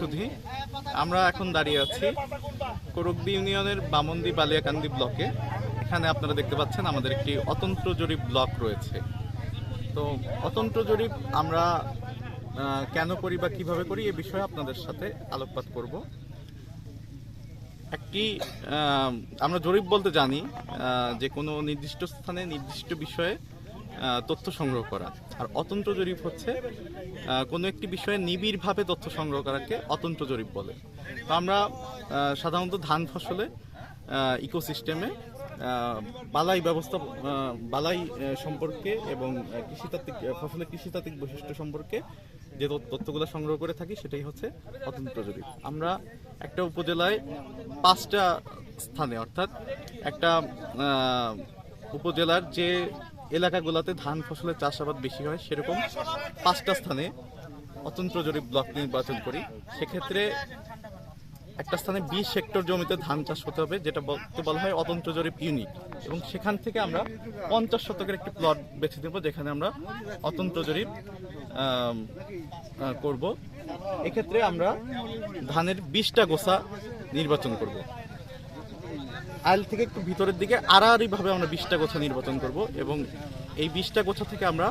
সুপ্রিয় আমরা এখন দাঁড়িয়ে আছি করকদি ইউনিয়নের বামন্দি বালিয়াকান্দি ব্লকে। এখানে আপনারা দেখতে পাচ্ছেন আমাদের একটি অতন্ত্র জরিপ ব্লক রয়েছে। তো অতন্ত্র জরিপ আমরা কেন করি বা কীভাবে করি এ বিষয়ে আপনাদের সাথে আলোকপাত করব। একটি আমরা জরিপ বলতে জানি যে কোনো নির্দিষ্ট স্থানে নির্দিষ্ট বিষয়ে তথ্য সংগ্রহ করা। আর অতন্ত্র জরিপ হচ্ছে কোনো একটি বিষয়ে নিবিড়ভাবে তথ্য সংগ্রহ করাকে অতন্ত্র জরিপ বলে। তো আমরা সাধারণত ধান ফসলে ইকোসিস্টেমে বালাই ব্যবস্থা বালাই সম্পর্কে এবং কৃষিতাত্ত্বিক ফসলের কৃষিতাত্ত্বিক বৈশিষ্ট্য সম্পর্কে যে তথ্যগুলো সংগ্রহ করে থাকি, সেটাই হচ্ছে অতন্ত্র জরিপ। আমরা একটা উপজেলায় পাঁচটা স্থানে, অর্থাৎ একটা উপজেলার যে এলাকাগুলোতে ধান ফসলের চাষাবাদ বেশি হয়, সেরকম পাঁচটা স্থানে অতন্ত্র জরিপ ব্লক নির্বাচন করি। সেক্ষেত্রে একটা স্থানে বিশ হেক্টর জমিতে ধান চাষ হতে হবে, যেটা বলতে বলা হয় অতন্ত্র জরিপ ইউনিট এবং সেখান থেকে আমরা পঞ্চাশ শতকের একটি প্লট বেছে নেব, যেখানে আমরা অতন্ত্র জরিপ করব। এক্ষেত্রে আমরা ধানের বিশটা গোসা নির্বাচন করব। আইল থেকে একটু ভিতরের দিকে আড়াআড়ি ভাবে আমরা বিশটা গোছা নির্বাচন করব এবং এই বিশটা গোছা থেকে আমরা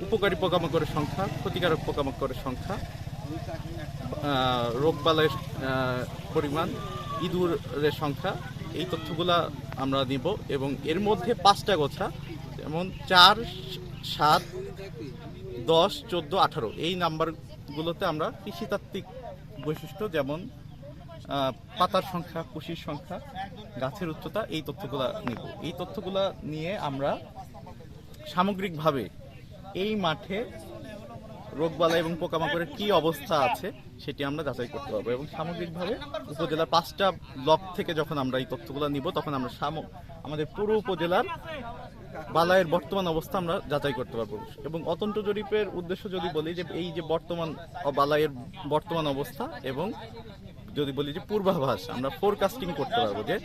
উপকারী পোকামাকড়ের সংখ্যা ক্ষতিকারক পোকামাকড়ের সংখ্যা আহ, রোগবালাইয়ের পরিমাণ ইঁদুরের সংখ্যা এই তথ্যগুলা আমরা নিব এবং এর মধ্যে পাঁচটা গোছা যেমন চার সাত দশ চোদ্দ আঠারো এই নাম্বারগুলোতে আমরা কৃষিতাত্ত্বিক বৈশিষ্ট্য যেমন পাতার সংখ্যা, কুশির সংখ্যা, গাছের উচ্চতা, এই তথ্যগুলা নিব। এই তথ্যগুলা নিয়ে আমরা সামগ্রিকভাবে এই মাঠে রোগবালা এবং পোকামাকড়ের কি অবস্থা আছে সেটি আমরা যাচাই করতে পারব এবং সামগ্রিকভাবে উপজেলার পাঁচটা ব্লক থেকে যখন আমরা এই তথ্যগুলো নিব, তখন আমরা আমাদের পুরো উপজেলার বালাইয়ের বর্তমান অবস্থা আমরা যাচাই করতে পারব। এবং অতন্ত জরিপের উদ্দেশ্য যদি বলি যে এই যে বর্তমান বালাইয়ের বর্তমান অবস্থা এবং যদি বলি যে পূর্বাভাস, আমরা ফোরকাস্টিং করতে পারব যে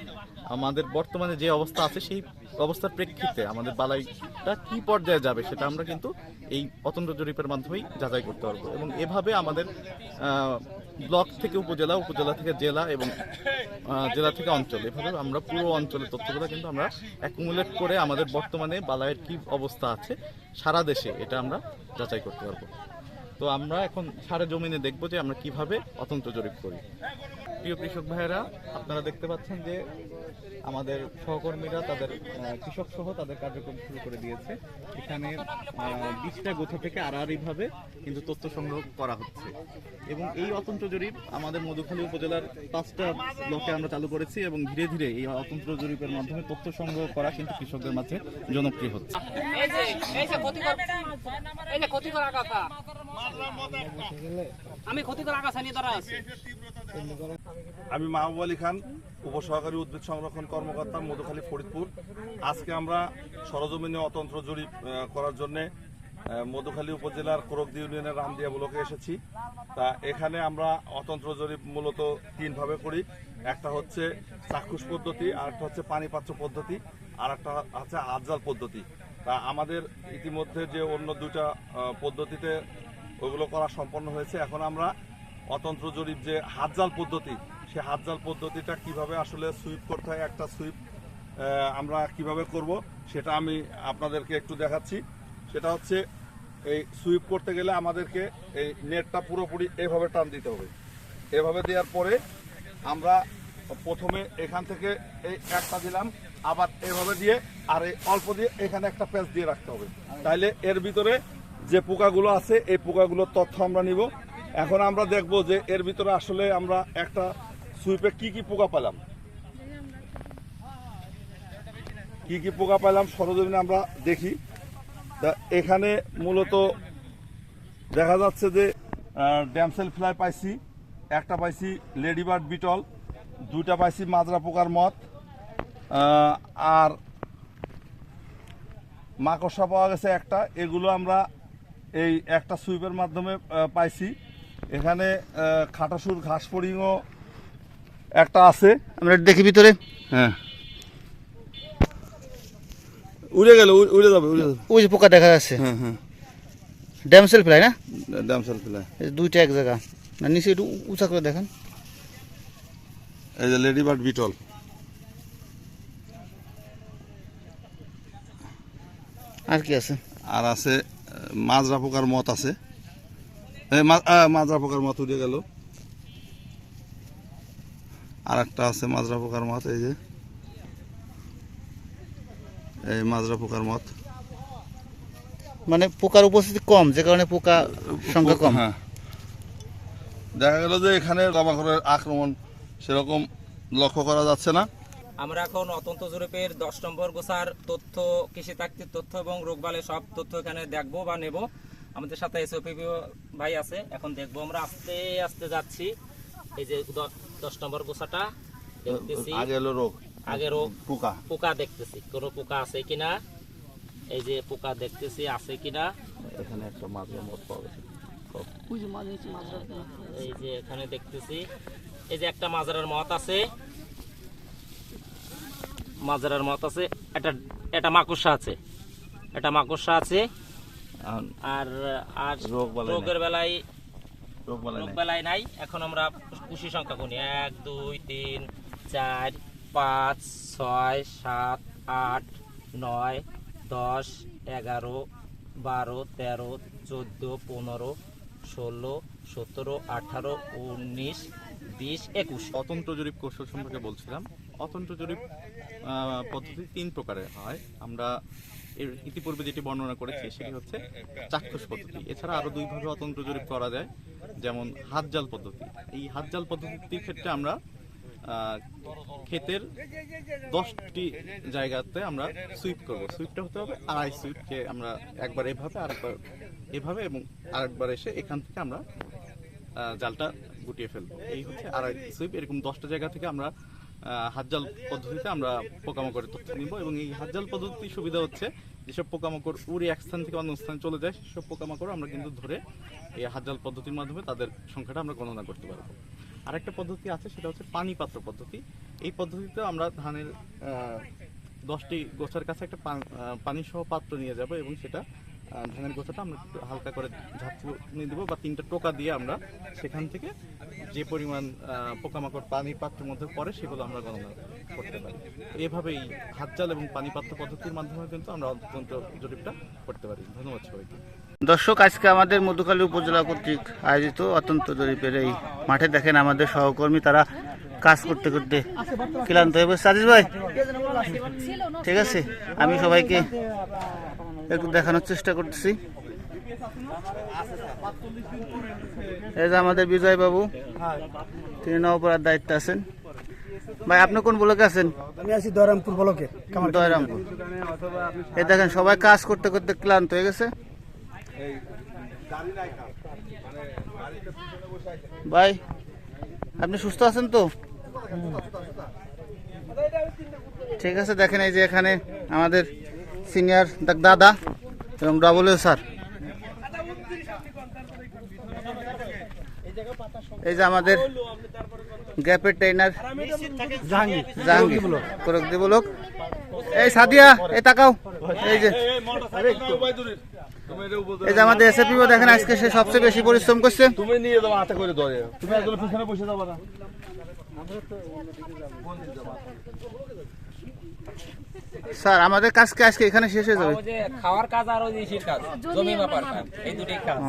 আমাদের বর্তমানে যে অবস্থা আছে, সেই অবস্থার প্রেক্ষিতে আমাদের বালাইটা কি পর্যায়ে যাবে সেটা আমরা কিন্তু এই অতন্ত্র জরিপের মাধ্যমেই যাচাই করতে পারব। এবং এভাবে আমাদের ব্লক থেকে উপজেলা উপজেলা থেকে জেলা এবং জেলা থেকে অঞ্চল, এভাবে আমরা পুরো অঞ্চলের তথ্যগুলো কিন্তু আমরা অ্যাকুমুলেট করে আমাদের বর্তমানে বালাইয়ের কি অবস্থা আছে, সারা দেশে এটা আমরা যাচাই করতে পারব। তো আমরা এখন সারা জমিনে দেখব যে আমরা কীভাবে অতন্ত্র জরিপ করি। প্রিয় কৃষক ভাইয়েরা, আপনারা দেখতে পাচ্ছেন যে আমাদের সহকর্মীরা তাদের কৃষক সহ তাদের কার্যক্রম শুরু করে দিয়েছে। এখানে বিশটা গোথা থেকে আড়াআড়িভাবে কিন্তু তথ্য সংগ্রহ করা হচ্ছে। এবং এই অতন্ত্র জরিপ আমাদের মধুখালী উপজেলার পাঁচটা ব্লকে আমরা চালু করেছি এবং ধীরে ধীরে এই অতন্ত্র জরিপের মাধ্যমে তথ্য সংগ্রহ করা কিন্তু কৃষকদের মাঝে জনপ্রিয় হচ্ছে। আমি ক্ষতিকর আগাছা নিয়ে আছি। আমি মাহবুব আলী খান, উপসহকারী উদ্ভিদ সংরক্ষণ কর্মকর্তা মধুখালী ফরিদপুর। আজকে আমরা সরজমিনে অতন্ত্র জরিপ করার জন্য মধুখালী উপজেলার কোরকদি ইউনিয়নের রামদিয়া ব্লকে এসেছি। তা এখানে আমরা অতন্ত্র জরিপ মূলত তিনভাবে করি। একটা হচ্ছে চাক্ষুষ পদ্ধতি আর একটা হচ্ছে পানিপাত্র পদ্ধতি আর একটা হচ্ছে আজজাল পদ্ধতি। তা আমাদের ইতিমধ্যে যে অন্য দুইটা পদ্ধতিতে ওগুলো করা সম্পন্ন হয়েছে। এখন আমরা অতন্ত্র জরিপ যে হাতজাল পদ্ধতি, সে হাতজাল পদ্ধতিটা কীভাবে আসলে সুইপ করতে হয়, একটা সুইপ আমরা কীভাবে করব, সেটা আমি আপনাদেরকে একটু দেখাচ্ছি। সেটা হচ্ছে এই সুইপ করতে গেলে আমাদেরকে এই নেটটা পুরোপুরি এভাবে টান দিতে হবে। এভাবে দেওয়ার পরে আমরা প্রথমে এখান থেকে এই একটা দিলাম, আবার এভাবে দিয়ে আর এই অল্প দিয়ে এখানে একটা প্যাচ দিয়ে রাখতে হবে। তাইলে এর ভিতরে যে পোকাগুলো আছে, এই পোকাগুলোর তথ্য আমরা নিব। এখন আমরা দেখব যে এর ভিতরে আসলে আমরা একটা সুইপে কি কি পোকা পেলাম কি কি পোকা পেলাম সরজমিনে আমরা দেখি। এখানে মূলত দেখা যাচ্ছে যে ড্যামসেল ফ্লাই পাইছি, একটা পাইছি লেডিবার্ড বিটল, দুইটা পাইছি মাজরা পোকার মত আর মাকড়সা পাওয়া গেছে একটা। এগুলো আমরা এই একটা সুইপের মাধ্যমে পাইছি। এখানে খাটাসুর ঘাস ফড়িংও একটা আছে। আমরা দেখি ভিতরে। হ্যাঁ। উড়ে গেল উড়ে- যাবে উড়ে যাবে। ওই যে পোকা দেখা যাচ্ছে। হ্যাঁ হ্যাঁ। ড্যামসেল ফ্লাই না? ড্যামসেল ফ্লাই এই দুইটা এক জায়গা। না নিচে একটু উঁচা করে দেখেন। এই যে লেডি বার্ড বিটল। আর কি আছে? আর আছে মাজরা পোকার মত আছে। মাজরা পোকার মত উঠে গেল। আর একটা আছে মাজরা পোকার মত এই যে। এই মাজরা পোকার মত। মানে পোকার উপস্থিতি কম যে কারণে পোকা সংখ্যা কম। হ্যাঁ। দেখা গেল যে এখানে কামাকড়ের আক্রমণ সেরকম লক্ষ্য করা যাচ্ছে না। আমরা এখন অতন্ত জরিপের দশ নম্বর গোসার তথ্য কৃষি তাত্ত্বিক তথ্য এবং রোগবালে সব তথ্য এখানে দেখব বা নেব। আমাদের সাথে এসওপি ভাই আছে এখন দেখব। আমরা আস্তে আস্তে যাচ্ছি। এই যে দশ নম্বর গোসাটা দেখতেছি। আগে রোগ। আগে রোগ। পোকা। পোকা দেখতেছি। কোনো পোকা আছে কিনা? এই যে পোকা দেখতেছি আছে কিনা? এখানে একটা মাজরা মত পাওয়া গেছে। এই যে এখানে দেখতেছি। এই যে একটা মাজারার মত আছে। মাজারার মত আছে এটা এটা মাকড়সা আছে। এটা মাকড়সা আছে। আর আর রোগের বেলায় রোগ বলে রোগ বেলায় নাই। এখন আমরা কুশি সংখ্যা গুনি। এক দুই তিন চার পাঁচ ছয় সাত আট নয় দশ এগারো বারো তেরো চোদ্দ পনেরো ষোলো সতেরো আঠারো উনিশ বিশ একুশ। অতন্ত্র জরিপ কৌশল সম্পর্কে বলছিলাম। অতন্ত্র জরিপ পদ্ধতি তিন প্রকারের হয়। আমরা এর ইতিপূর্বে যেটি বর্ণনা করেছি, সেটি হচ্ছে চাক্ষুষ পদ্ধতি। এছাড়া আরও দুইভাবে অতন্ত্র জরিপ করা যায়, যেমন হাত জাল পদ্ধতি। এই হাত জাল পদ্ধতির ক্ষেত্রে আমরা ক্ষেতের দশটি জায়গাতে আমরা সুইপ করব। সুইপটা হতে হবে আড়াই সুইপকে আমরা একবার এভাবে, আরেকবার এভাবে এবং আরেকবার এসে এখান থেকে আমরা জালটা গুটিয়ে ফেলব। এই হচ্ছে আড়াই সুইপ। এরকম দশটা জায়গা থেকে আমরা আহ, হাত জাল পদ্ধতিতে আমরা পোকামাকড়ের তথ্য নিব এবং এই হাত জাল পদ্ধতির সুবিধা হচ্ছে যেসব পোকামাকড় উড়ে এক স্থান থেকে অন্য স্থানে চলে যায় সেসব পোকামাকড় আমরা কিন্তু ধরে এই হাত জাল পদ্ধতির মাধ্যমে তাদের সংখ্যাটা আমরা গণনা করতে পারব। আরেকটা পদ্ধতি আছে সেটা হচ্ছে পানি পাত্র পদ্ধতি। এই পদ্ধতিতে আমরা ধানের দশটি গোছার কাছে একটা পানি সহ পাত্র নিয়ে যাব এবং সেটা ধানের গোছাটা আমরা একটু হালকা করে ঝাঁকুনি দেবো বা তিনটা টোকা দিয়ে আমরা সেখান থেকে যে পরিমাণ পোকামাকড় পানি পাত্রের মধ্যে পড়ে সেগুলো আমরা গণনা করতে পারি। এভাবেই হাত জাল এবং পানি পাত্র পদ্ধতির মাধ্যমে কিন্তু আমরা অত্যন্ত জরিপটা করতে পারি। ধন্যবাদ সবাইকে। দর্শক, আজকে আমাদের মধুখালী উপজেলা কর্তৃক আয়োজিত অত্যন্ত জরিপের এই মাঠে দেখেন আমাদের সহকর্মী, তারা কাজ করতে করতে ক্লান্ত হয়ে বসে। সাজিস ভাই, ঠিক আছে? আমি সবাইকে একটু দেখানোর চেষ্টা করতেছি। এই যে আমাদের বিজয় বাবু তিনি নবপড়ার দায়িত্বে আছেন। ভাই আপনি কোন ব্লকে আছেন? আমি আছি দয়রামপুর ব্লকে দয়রামপুর। এই দেখেন সবাই কাজ করতে করতে ক্লান্ত হয়ে গেছে। ভাই আপনি সুস্থ আছেন তো? ঠিক আছে দেখেন এই যে এখানে আমাদের সিনিয়র দাদা এবং ডবল স্যার এই যে আমাদের গ্যাপের ট্রেনার জাহাঙ্গীর। জাহাঙ্গীর। করক লোক এই সাদিয়া এই তাকাও। এই যে এই যে আমাদের এসএপি দেখেন আজকে সে সবচেয়ে বেশি পরিশ্রম করছে। তুমি নিয়ে যাব হাতে করে ধরে। তুমি একজন পিছনে বসে যাব না। স্যার আমাদের কাজকে আজকে এখানে শেষ হয়ে যাবে? খাওয়ার কাজ আর ওই কাজ জমি মাপার কাজ এই দুটোই কাজ।